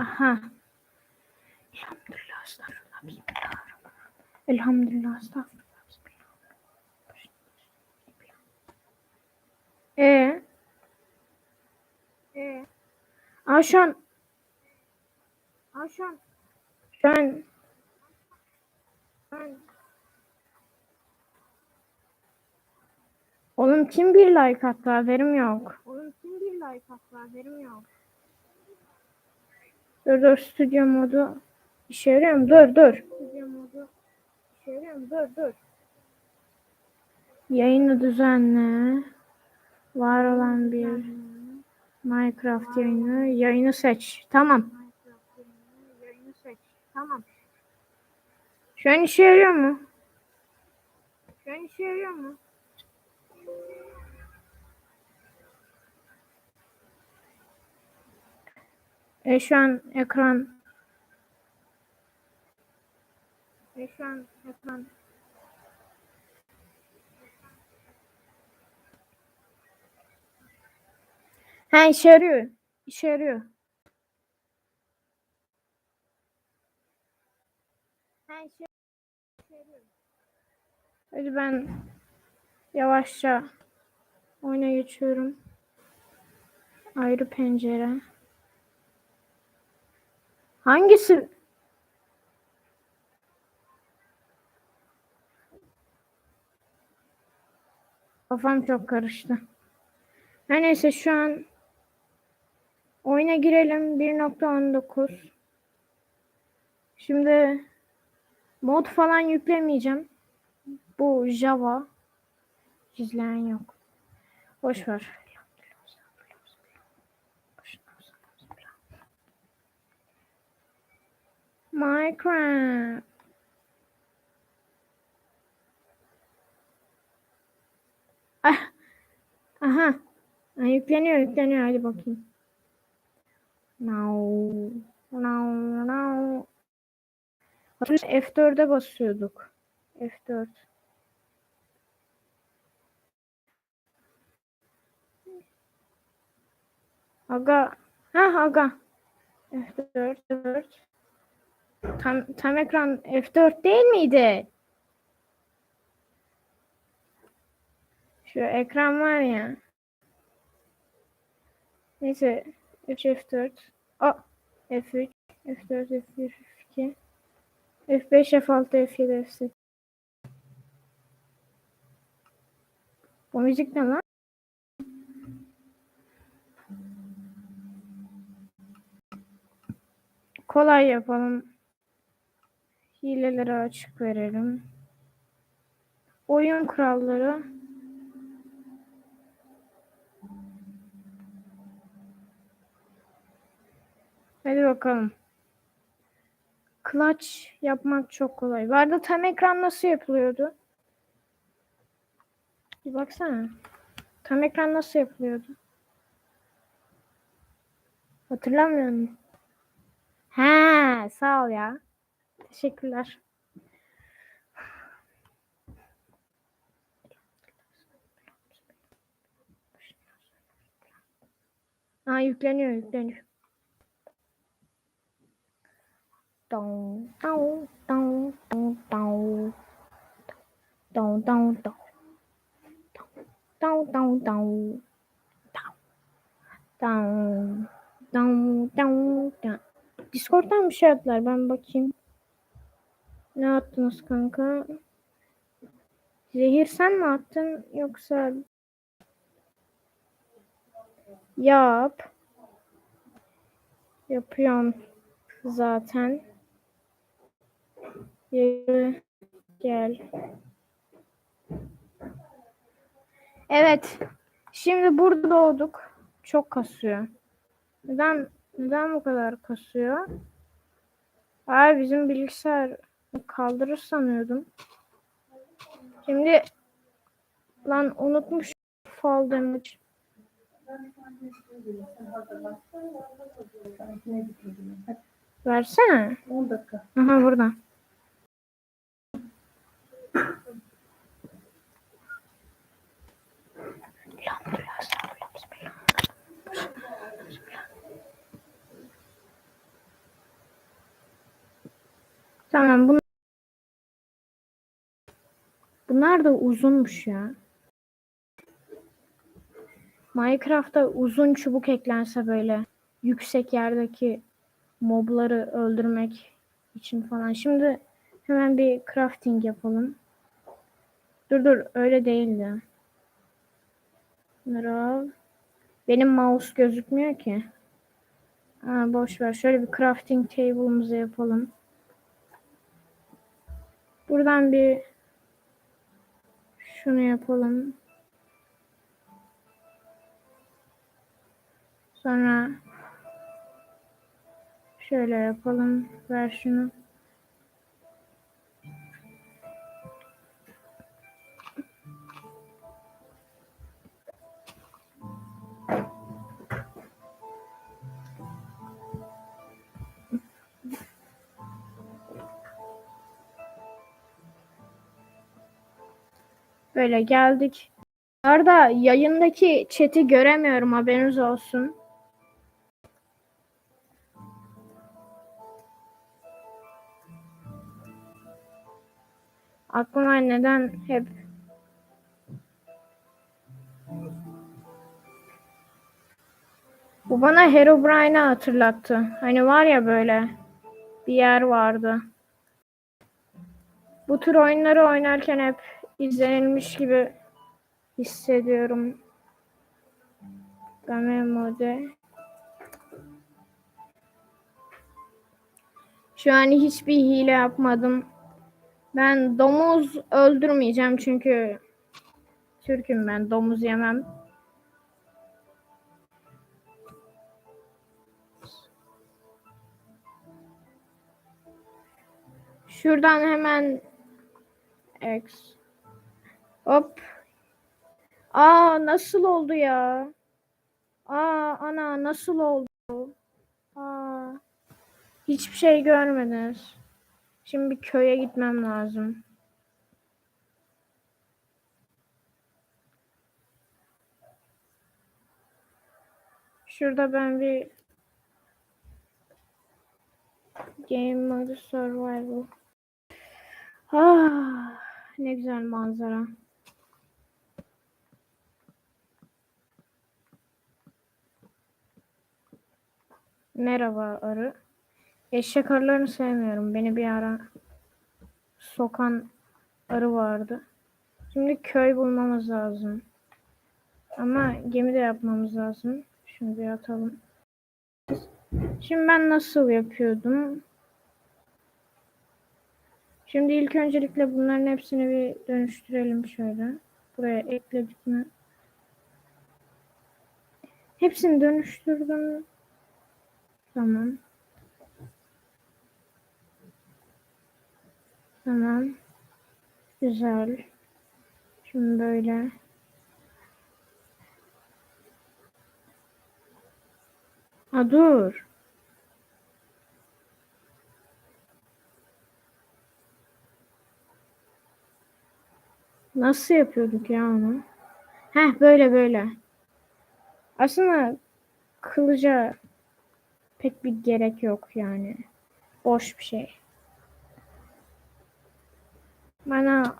Aha. Elhamdülillah estağfurullah. Bismillahirrahmanirrahim. Elhamdülillah estağfurullah. Bismillah. E. E. Aa şu an. Aa. Oğlum kim bir like attı haberim yok. Oğlum kim bir like attı haberim yok. Dur dur stüdyo modu işe yarıyor mu? Dur dur. Stüdyo modu işe yarıyor mu? Dur dur. Yayını düzenle. Var olan bir Minecraft yayını. Yayını seç. Tamam. Yayını seç. Tamam. Şu an işe yarıyor mu? Şu an işe yarıyor mu? E şu an ekran e şu an ekran Ha işe yarıyor. İşe yarıyor. Hadi ben yavaşça oyuna geçiyorum. Ayrı pencere. Hangisi? Kafam çok karıştı. Her neyse şu an oyuna girelim 1.19. Şimdi mod falan yüklemeyeceğim. Bu Java. İzleyen yok. Boş ver. Minecraft. Ah. Aha. Ha, yükleniyor yükleniyor hadi bakayım. Now. Now. Now. F4'e basıyorduk. F4. Aga. Ha aga. F4. F4. Tam, tam ekran F4 değil miydi? Şu ekran var ya. Neyse F3 F4. O F3 F4 F1 F2 F5 F6 F7 F8 Bu müzik ne lan? Kolay yapalım. Hileleri açık verelim. Oyun kuralları. Hadi bakalım. Clutch yapmak çok kolay. Bu tam ekran nasıl yapılıyordu? Bir baksana. Tam ekran nasıl yapılıyordu? Hatırlamıyor musun? He, sağ ol ya. Teşekkürler. Aa, yükleniyor, yükleniyor. Don, don, don, don, don. Don, don, don. Don, don, don. Don. Don, don, don. Discord'dan bir şey yaptılar. Ben bakayım. Ne attınız kanka? Zehir sen mi attın yoksa? Yap. Yapıyorum zaten. Gel. Evet şimdi burada doğduk. Çok kasıyor. Neden neden bu kadar kasıyor? Abi bizim bilgisayar kaldırır sanıyordum. Şimdi lan unutmuş fall damage. Versene. 10 dakika. Aha burada. Tamam bunu Bunlar da uzunmuş ya. Minecraft'ta uzun çubuk eklense böyle yüksek yerdeki mobları öldürmek için falan. Şimdi hemen bir crafting yapalım. Dur dur öyle değildi. Bunları. Benim mouse gözükmüyor ki. Ha, boş ver. Şöyle bir crafting table'ımızı yapalım. Buradan bir şunu yapalım. Sonra şöyle yapalım. Ver şunu. Böyle geldik. Arda yayındaki chat'i göremiyorum haberiniz olsun. Aklıma neden hep Bu bana Herobrine'i hatırlattı. Hani var ya böyle bir yer vardı. Bu tür oyunları oynarken hep izlenilmiş gibi hissediyorum. Game mode. Şu an hiçbir hile yapmadım. Ben domuz öldürmeyeceğim çünkü Türk'üm ben. Domuz yemem. Şuradan hemen X. Hop. Aa nasıl oldu ya? Aa ana nasıl oldu? Aa. Hiçbir şey görmediniz. Şimdi bir köye gitmem lazım. Şurada ben bir Game Mode Survival. Ah, ne güzel manzara. Merhaba arı. Eşek arılarını sevmiyorum. Beni bir ara sokan arı vardı. Şimdi köy bulmamız lazım. Ama gemi de yapmamız lazım. Şunu bir atalım. Şimdi ben nasıl yapıyordum? Şimdi ilk öncelikle bunların hepsini bir dönüştürelim şöyle. Buraya ekledik mi? Hepsini dönüştürdüm. Tamam. Tamam. Güzel. Şimdi böyle. Ha dur. Nasıl yapıyorduk ya onu? Heh böyle böyle. Aslında kılıca pek bir gerek yok yani. Boş bir şey. Bana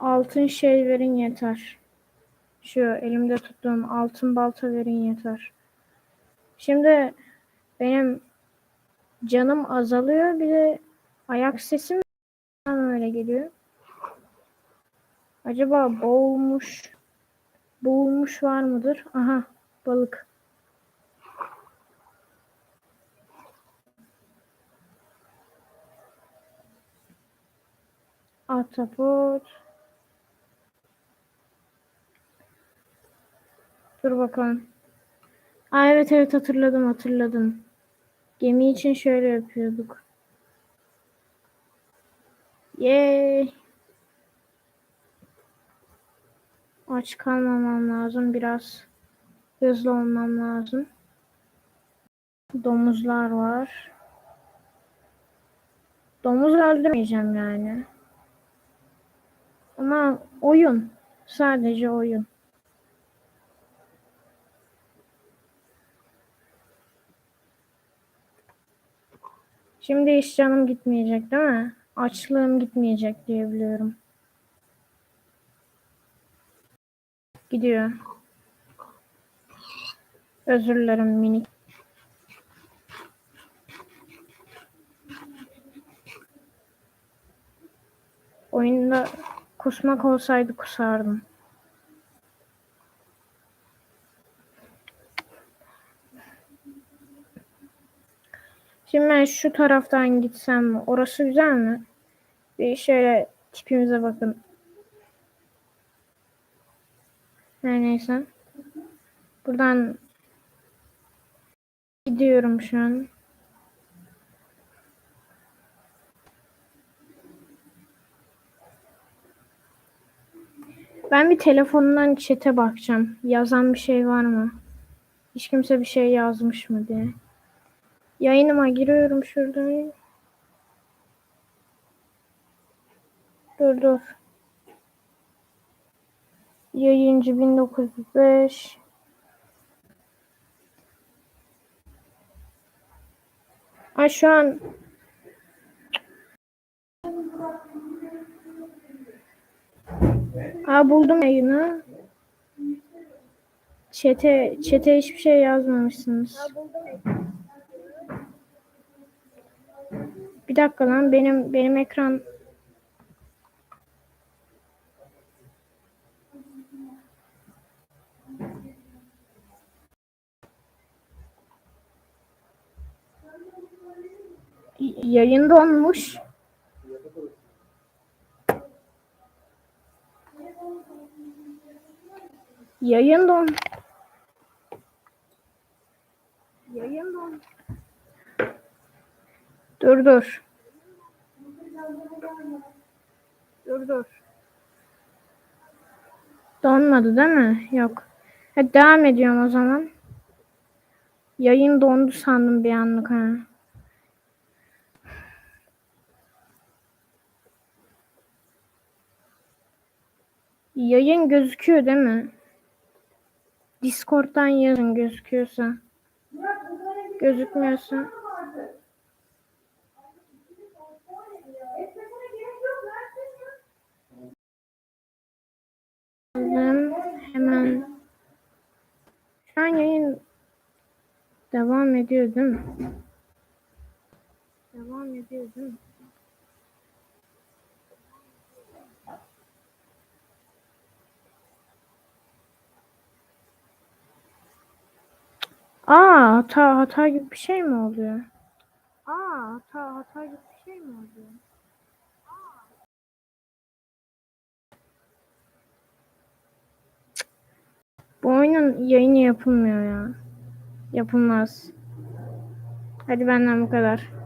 altın şey verin yeter. Şu elimde tuttuğum altın balta verin yeter. Şimdi benim canım azalıyor bir de ayak sesim öyle geliyor. Acaba boğulmuş boğulmuş var mıdır? Aha balık. Atapot. Dur bakalım. Aa, evet evet hatırladım hatırladım. Gemi için şöyle yapıyorduk. Yay. Aç kalmamam lazım. Biraz hızlı olmam lazım. Domuzlar var. Domuz öldürmeyeceğim yani. Ama oyun. Sadece oyun. Şimdi hiç canım gitmeyecek değil mi? açlığım gitmeyecek diye biliyorum. Gidiyor. Özür dilerim minik. Oyunda kusmak olsaydı kusardım. Şimdi ben şu taraftan gitsem mi? Orası güzel mi? Bir şöyle tipimize bakın. Her neyse. Buradan gidiyorum şu an. Ben bir telefondan chat'e bakacağım. Yazan bir şey var mı? Hiç kimse bir şey yazmış mı diye. Yayınıma giriyorum şuradan. Dur dur. Yayıncı 1905. Ay şu an Aa buldum yayını. Çete, çete hiçbir şey yazmamışsınız. Bir dakika lan benim benim ekran yayın donmuş. Yayın don. Yayın don. Dur dur. Dur dur. Donmadı değil mi? Yok. Hadi devam ediyorum o zaman. Yayın dondu sandım bir anlık ha. Yayın gözüküyor değil mi? Discord'dan yazın gözüküyorsa. Gözükmüyorsa. Yazdım. Hemen. Şu an yayın devam ediyor değil mi? Devam ediyor değil mi? Aa hata hata gibi bir şey mi oluyor? Aa hata hata gibi bir şey mi oluyor? Bu oyunun yayını yapılmıyor ya. Yapılmaz. Hadi benden bu kadar.